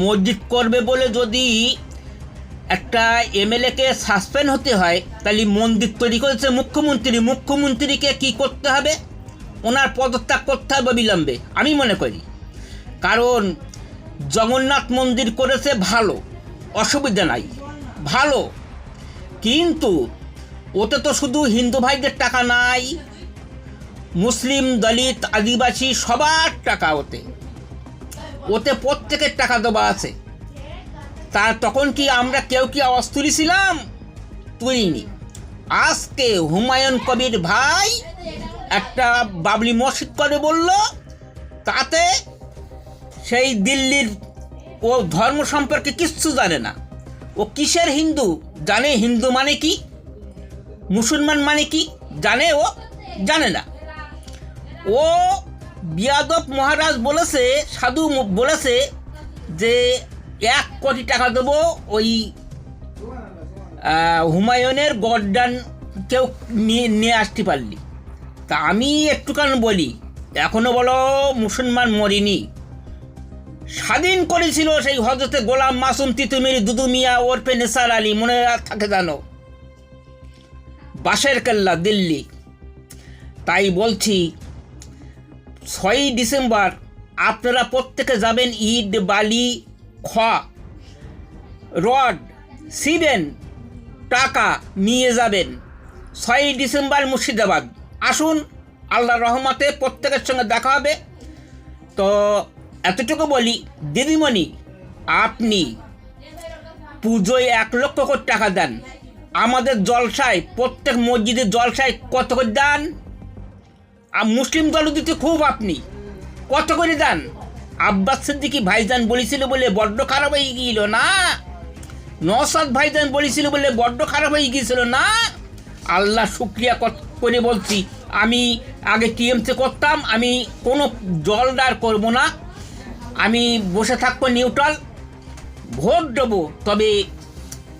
মসজিদ করবে বলে যদি একটা এমএলএকে সাসপেন্ড হতে হয়, তাহলে মন্দির তৈরি করেছে মুখ্যমন্ত্রী। মুখ্যমন্ত্রীকে কি করতে হবে? ওনার পদত্যাগ করতে হবে বিলম্বে, আমি মনে করি। কারণ জগন্নাথ মন্দির করেছে ভালো, অসুবিধা নাই, ভালো। কিন্তু ওতে তো শুধু হিন্দু ভাইদের টাকা নাই, মুসলিম দলিত আদিবাসী সবার টাকা ওতে। ওতে প্রত্যেকের টাকা দেওয়া আছে। তা তখন কি আমরা কেউ কি আওয়াজ তুলেছিলাম? তুলিনি। আজকে হুমায়ুন কবির ভাই একটা বাবলি মসজিদ করে বলল, তাতে সেই দিল্লির ও ধর্ম সম্পর্কে কিচ্ছু জানে না। ও কিসের হিন্দু? জানে হিন্দু মানে কি? মুসলমান মানে কি? জানে ও জানে না। ও বিয়াদব মহারাজ বলেছে, সাধু বলেছে যে এক কোটি টাকা দেবো ওই হুমায়ুনের গড্ডান কেউ নিয়ে আসতে পারলি। তা আমি একটুখানি বলি, এখনও বলো মুসলমান মরিনি। স্বাধীন করেছিল সেই হজরতে গোলাম মাসুম তিতুমির দুদু মিয়া ওরফে নেসার আলী, মনে থাকে জানো? বাসের কেল্লা দিল্লি। তাই বলছি ছয়ই ডিসেম্বর আপনারা প্রত্যেকে যাবেন ইট বালি খ রড সিবেন টাকা নিয়ে যাবেন। ছয়ই ডিসেম্বর মুর্শিদাবাদ। আসুন আল্লাহ রহমতে প্রত্যেকের সঙ্গে দেখা হবে। তো এতটুকু বলি দিদিমণি আপনি পুজোয় এক লক্ষ করে টাকা দেন। আমাদের জলসায়, প্রত্যেক মসজিদের জলসায় কত করে দেন? আর মুসলিম দল দিতে খুব আপনি। কত করে দেন? আব্বাস সিদ্দিকি ভাইজান বলেছিল বলে বড্ড খারাপ হয়ে গিয়েছিল, না। নসাদ ভাইজান বলেছিল বলে বড্ড খারাপ হয়ে গিয়েছিল, না। আল্লাহ শুক্রিয়া কর- বলছি, আমি আগে টিএমসি করতাম, আমি কোনো জলদার করব না। আমি বসে থাকব নিউট্রাল ভোট দেবো, তবে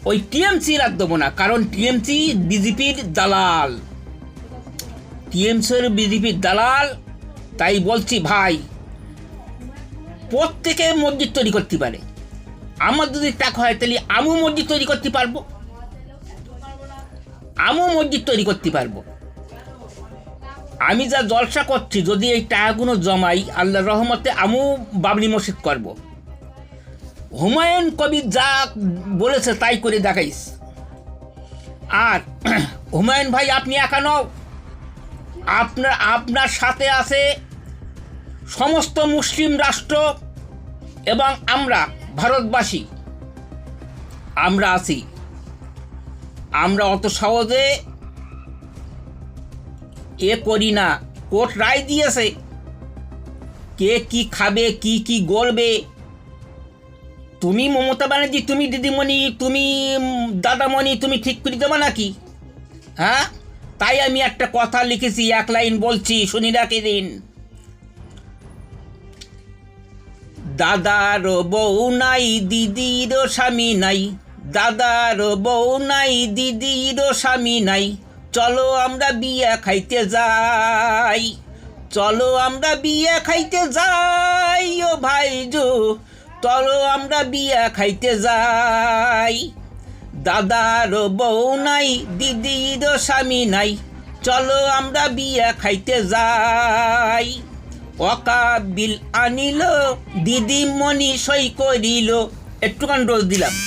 ওই টিএমসি আর দেবো না, কারণ টিএমসি, বিজেপির দালাল। টিএমসির বিজেপির দালাল, তাই বলছি ভাই, প্রত্যেকে মসজিদ তৈরি করতে পারে। আমার যদি টাকা হয়, তাহলে আমিও মসজিদ তৈরি করতে পারব। আমিও মসজিদ তৈরি করতে পারব। আমি যা জলসা করছি, যদি এই টাকাগুলো জমাই আল্লাহ রহমতে আমিও বাবরি মসজিদ করব। হুমায়ুন কবির যা বলেছে, তাই করে দেখাইস। আর, হুমায়ুন ভাই, আপনি একা নও। আপনার আপনার সাথে আছে সমস্ত মুসলিম রাষ্ট্র এবং আমরা, ভারতবাসী। আমরা আছি। আমরা অত সহজে এ করি না। কোর্ট রায় দিয়েছে। কে কি খাবে, কি কি গড়বে তুমি মমতা ব্যানার্জি, তুমি দিদিমণি, তুমি দাদামণি, তুমি ঠিক করে দেবে নাকি? হ্যাঁ? তাই আমি একটা কথা লিখেছি, এক লাইন বলছি, শুনি রাখি দিন দাদার বউ নাই, দিদির স্বামী নাই। দাদার বউ নাই, দিদির স্বামী নাই। চলো আমরা বিয়ে খাইতে যাই। চলো আমরা বিয়ে খাইতে যাই, ও ভাইজো। চলো আমরা বিয়া খাইতে যাই। দাদার বউ নাই, দিদির স্বামী নাই। চলো আমরা বিয়া খাইতে যাই। অকাবিল আনিল, দিদিমণি সই করিল। একটুখান ডোজ দিলাম।